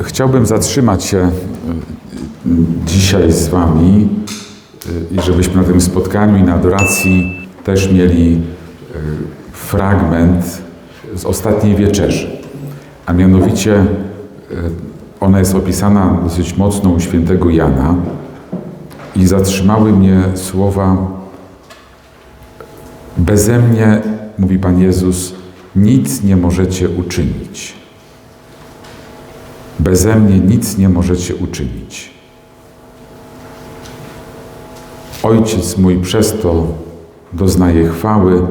Chciałbym zatrzymać się y, dzisiaj z Wami y, i żebyśmy na tym spotkaniu i na adoracji też mieli y, fragment z ostatniej wieczerzy. A mianowicie ona jest opisana dosyć mocno u świętego Jana i zatrzymały mnie słowa Beze mnie, mówi Pan Jezus, nic nie możecie uczynić. Beze mnie nic nie możecie uczynić. Ojciec mój przez to doznaje chwały,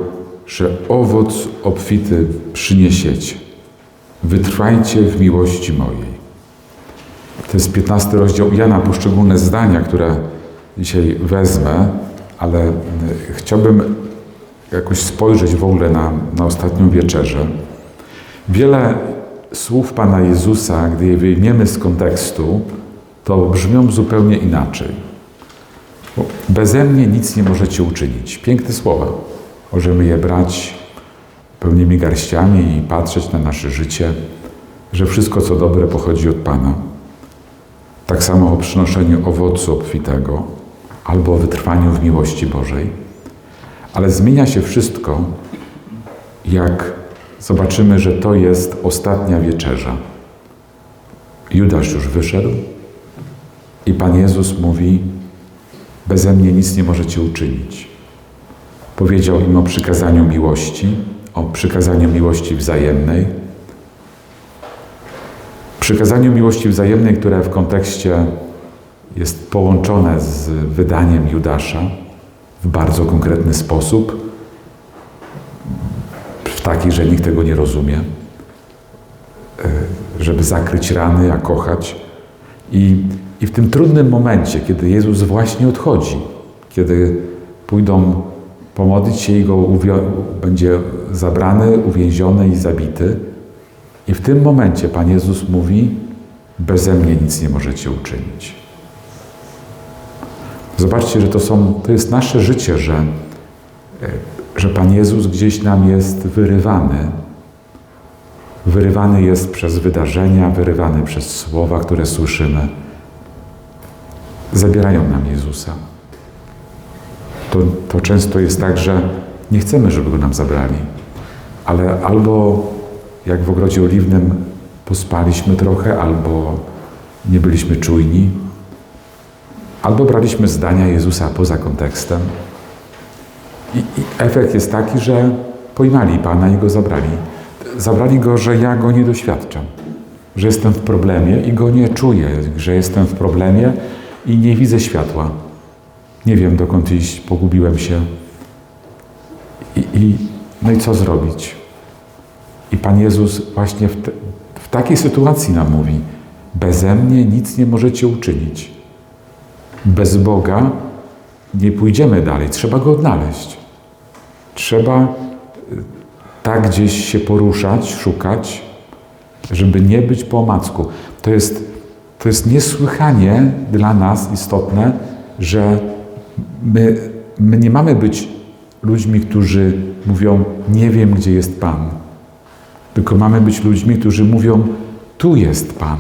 że owoc obfity przyniesiecie. Wytrwajcie w miłości mojej. To jest 15 rozdział Jana, poszczególne zdania, które dzisiaj wezmę, ale y, chciałbym jakoś spojrzeć w ogóle na, na ostatnią wieczerzę. Wiele słów Pana Jezusa, gdy je wyjmiemy z kontekstu, to brzmią zupełnie inaczej. Bo Beze mnie nic nie możecie uczynić. Piękne słowa. Możemy je brać pełnymi garściami i patrzeć na nasze życie, że wszystko, co dobre, pochodzi od Pana. Tak samo o przynoszeniu owocu obfitego albo o wytrwaniu w miłości Bożej. Ale zmienia się wszystko, jak zobaczymy, że to jest ostatnia wieczerza. Judasz już wyszedł i Pan Jezus mówi: Beze mnie nic nie możecie uczynić. Powiedział im o przykazaniu miłości, o przykazaniu miłości wzajemnej. Przykazaniu miłości wzajemnej, które w kontekście jest połączone z wydaniem Judasza w bardzo konkretny sposób taki, że nikt tego nie rozumie, e, żeby zakryć rany, a kochać. I, I w tym trudnym momencie, kiedy Jezus właśnie odchodzi, kiedy pójdą pomodlić się i go będzie zabrany, uwięziony i zabity, i w tym momencie Pan Jezus mówi: Beze mnie nic nie możecie uczynić. Zobaczcie, że to, są, to jest nasze życie, że e, że Pan Jezus gdzieś nam jest wyrywany. Wyrywany jest przez wydarzenia, wyrywany przez słowa, które słyszymy. Zabierają nam Jezusa. To, to często jest tak, że nie chcemy, żeby go nam zabrali, ale albo jak w ogrodzie oliwnym pospaliśmy trochę, albo nie byliśmy czujni, albo braliśmy zdania Jezusa poza kontekstem. I, I, efekt jest taki, że pojmali Pana i go zabrali. Zabrali go, że ja go nie doświadczam, że jestem w problemie i go nie czuję, że jestem w problemie i nie widzę światła. Nie wiem, dokąd iść, pogubiłem się. I, i, no i co zrobić? I Pan Jezus właśnie w, te, w takiej sytuacji nam mówi: Beze mnie nic nie możecie uczynić. Bez Boga nie pójdziemy dalej, trzeba go odnaleźć. Trzeba y, tak gdzieś się poruszać, szukać, żeby nie być po omacku. To jest, to jest niesłychanie dla nas istotne, że my, my nie mamy być ludźmi, którzy mówią, nie wiem, gdzie jest Pan. Tylko mamy być ludźmi, którzy mówią, tu jest Pan.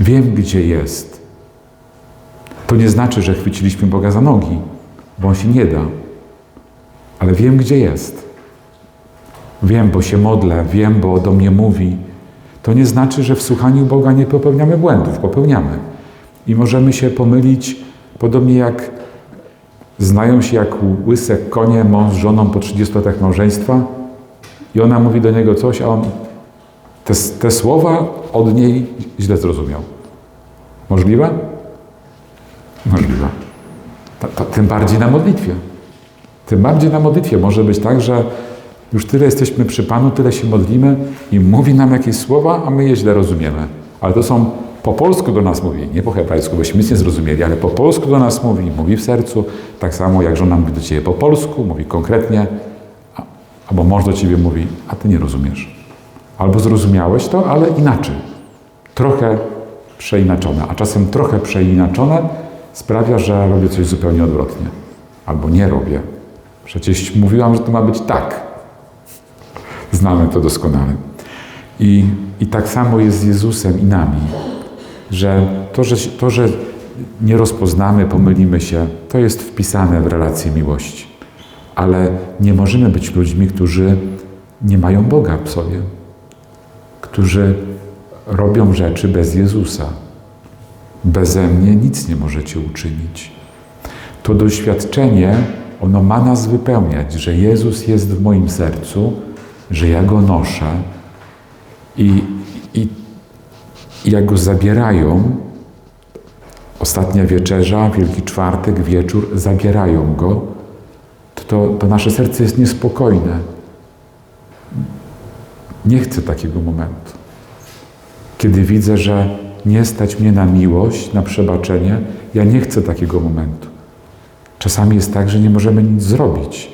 Wiem, gdzie jest. To nie znaczy, że chwyciliśmy Boga za nogi, bo On się nie da. Ale wiem, gdzie jest. Wiem, bo się modlę, wiem, bo do mnie mówi. To nie znaczy, że w słuchaniu Boga nie popełniamy błędów. Popełniamy. I możemy się pomylić, podobnie jak znają się jak łyse konie mąż z żoną po 30 latach małżeństwa i ona mówi do niego coś, a on te, te słowa od niej źle zrozumiał. Możliwe? Możliwe. Tym bardziej na modlitwie. Tym bardziej na modlitwie może być tak, że już tyle jesteśmy przy Panu, tyle się modlimy i mówi nam jakieś słowa, a my je źle rozumiemy. Ale to są po polsku do nas mówi, nie po hebrajsku, bośmy nic nie zrozumieli, ale po polsku do nas mówi, mówi w sercu, tak samo jak żona mówi do Ciebie po polsku, mówi konkretnie, albo mąż do Ciebie mówi, a Ty nie rozumiesz. Albo zrozumiałeś to, ale inaczej. Trochę przeinaczone, a czasem trochę przeinaczone sprawia, że robię coś zupełnie odwrotnie. Albo nie robię. Przecież mówiłam, że to ma być tak. Znamy to doskonale. I, I tak samo jest z Jezusem i nami, że to, że to, że nie rozpoznamy, pomylimy się, to jest wpisane w relację miłości. Ale nie możemy być ludźmi, którzy nie mają Boga w sobie, którzy robią rzeczy bez Jezusa. Beze mnie nic nie możecie uczynić. To doświadczenie, ono ma nas wypełniać, że Jezus jest w moim sercu, że ja go noszę i, i, i jak go zabierają, ostatnia wieczerza, Wielki Czwartek, wieczór, zabierają go, to, to, nasze serce jest niespokojne. Nie chcę takiego momentu. Kiedy widzę, że nie stać mnie na miłość, na przebaczenie, ja nie chcę takiego momentu. Czasami jest tak, że nie możemy nic zrobić,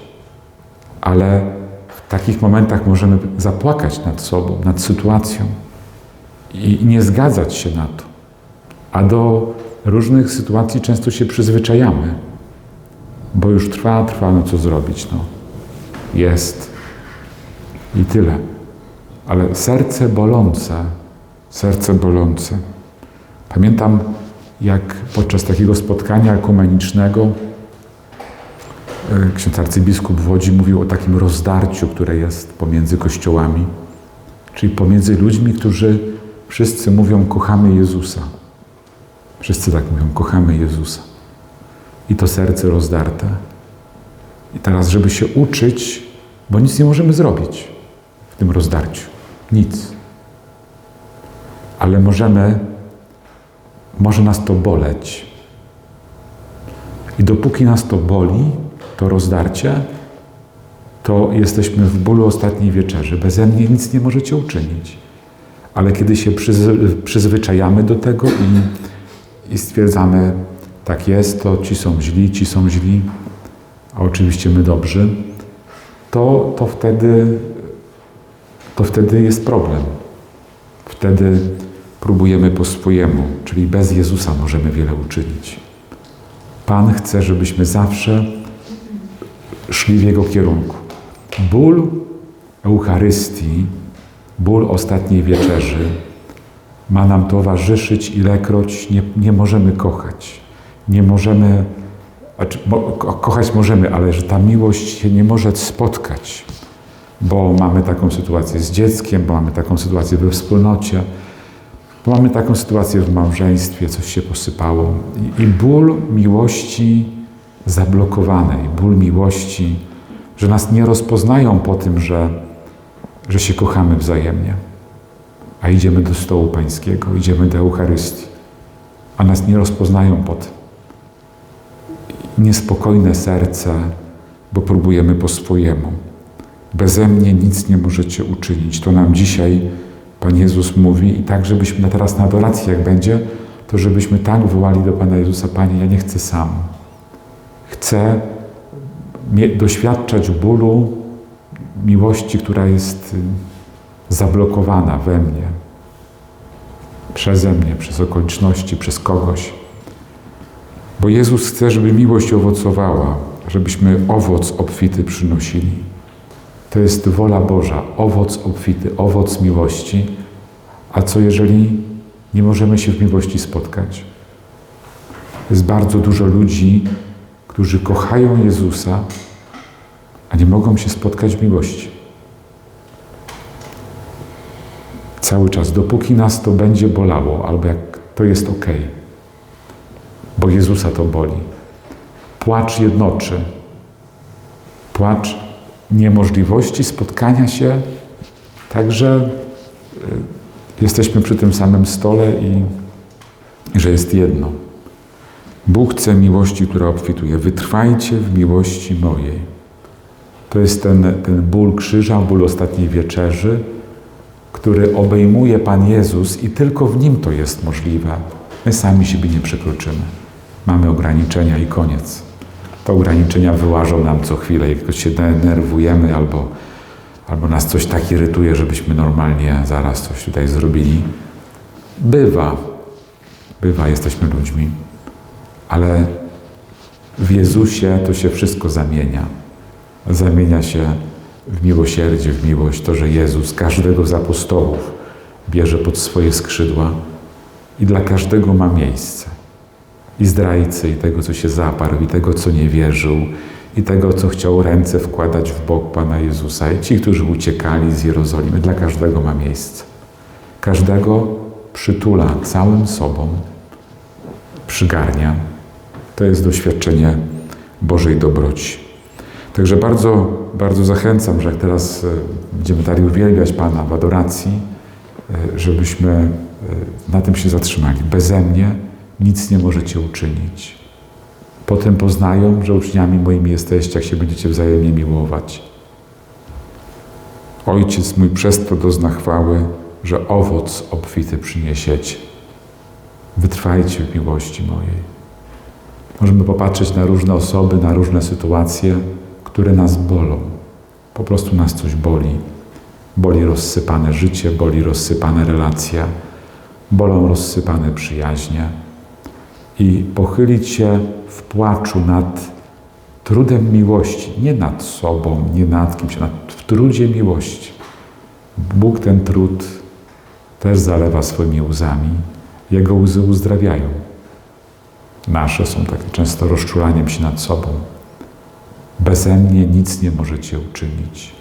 ale w takich momentach możemy zapłakać nad sobą, nad sytuacją i nie zgadzać się na to. A do różnych sytuacji często się przyzwyczajamy, bo już trwa, trwa, no co zrobić, no. Jest i tyle. Ale serce bolące, serce bolące. Pamiętam, jak podczas takiego spotkania ekumenicznego ksiądz arcybiskup w Łodzi mówił o takim rozdarciu, które jest pomiędzy kościołami, czyli pomiędzy ludźmi, którzy wszyscy mówią kochamy Jezusa. Wszyscy tak mówią, kochamy Jezusa. I to serce rozdarte. I teraz, żeby się uczyć, bo nic nie możemy zrobić w tym rozdarciu. Nic. Ale możemy, może nas to boleć. I dopóki nas to boli, to rozdarcie, to jesteśmy w bólu ostatniej wieczerzy. Beze mnie nic nie możecie uczynić. Ale kiedy się przyzwyczajamy do tego i i stwierdzamy, tak jest, to ci są źli, ci są źli, a oczywiście my dobrzy, to, to, wtedy, to wtedy jest problem. Wtedy próbujemy po swojemu, czyli bez Jezusa możemy wiele uczynić. Pan chce, żebyśmy zawsze szli w Jego kierunku. Ból Eucharystii, ból ostatniej wieczerzy, ma nam towarzyszyć, ilekroć nie, nie możemy kochać. Nie możemy, znaczy, kochać możemy, ale że ta miłość się nie może spotkać, bo mamy taką sytuację z dzieckiem, bo mamy taką sytuację we wspólnocie, bo mamy taką sytuację w małżeństwie, coś się posypało. I, i ból miłości zablokowanej, ból miłości, że nas nie rozpoznają po tym, że, że się kochamy wzajemnie a idziemy do stołu pańskiego, idziemy do Eucharystii, a nas nie rozpoznają pod niespokojne serce, bo próbujemy po swojemu. Beze mnie nic nie możecie uczynić. To nam dzisiaj Pan Jezus mówi i tak, żebyśmy teraz na adoracji, jak będzie, to żebyśmy tak wołali do Pana Jezusa, Panie, ja nie chcę sam. Chcę doświadczać bólu, miłości, która jest zablokowana we mnie, przeze mnie, przez okoliczności, przez kogoś. Bo Jezus chce, żeby miłość owocowała, żebyśmy owoc obfity przynosili. To jest wola Boża, owoc obfity, owoc miłości. A co jeżeli nie możemy się w miłości spotkać? Jest bardzo dużo ludzi, którzy kochają Jezusa, a nie mogą się spotkać w miłości. cały czas, dopóki nas to będzie bolało, albo jak to jest ok, bo Jezusa to boli. Płacz jednoczy. Płacz niemożliwości spotkania się, także y, jesteśmy przy tym samym stole i, i że jest jedno. Bóg chce miłości, która obfituje. Wytrwajcie w miłości mojej. To jest ten, ten ból krzyża, ból ostatniej wieczerzy, który obejmuje Pan Jezus i tylko w Nim to jest możliwe. My sami siebie nie przekroczymy. Mamy ograniczenia i koniec. Te ograniczenia wyłażą nam co chwilę, jak się denerwujemy albo, albo nas coś tak irytuje, żebyśmy normalnie zaraz coś tutaj zrobili. Bywa, bywa, jesteśmy ludźmi, ale w Jezusie to się wszystko zamienia. Zamienia się w miłosierdzie, w miłość, to, że Jezus każdego z apostołów bierze pod swoje skrzydła i dla każdego ma miejsce. I zdrajcy, i tego, co się zaparł, i tego, co nie wierzył, i tego, co chciał ręce wkładać w bok Pana Jezusa, i ci, którzy uciekali z Jerozolimy. Dla każdego ma miejsce. Każdego przytula całym sobą, przygarnia. To jest doświadczenie Bożej dobroci. Także bardzo, bardzo zachęcam, że jak teraz e, będziemy dali uwielbiać Pana w adoracji, e, żebyśmy e, na tym się zatrzymali. Beze mnie nic nie możecie uczynić. Potem poznają, że uczniami moimi jesteście, jak się będziecie wzajemnie miłować. Ojciec mój przez to dozna chwały, że owoc obfity przyniesiecie. Wytrwajcie w miłości mojej. Możemy popatrzeć na różne osoby, na różne sytuacje, które nas bolą. Po prostu nas coś boli. Boli rozsypane życie, boli rozsypane relacje, bolą rozsypane przyjaźnie. I pochylić się w płaczu nad trudem miłości, nie nad sobą, nie nad kimś, nad, w trudzie miłości. Bóg ten trud też zalewa swoimi łzami. Jego łzy uzdrawiają. Nasze są tak często rozczulaniem się nad sobą. Beze mnie nic nie możecie uczynić.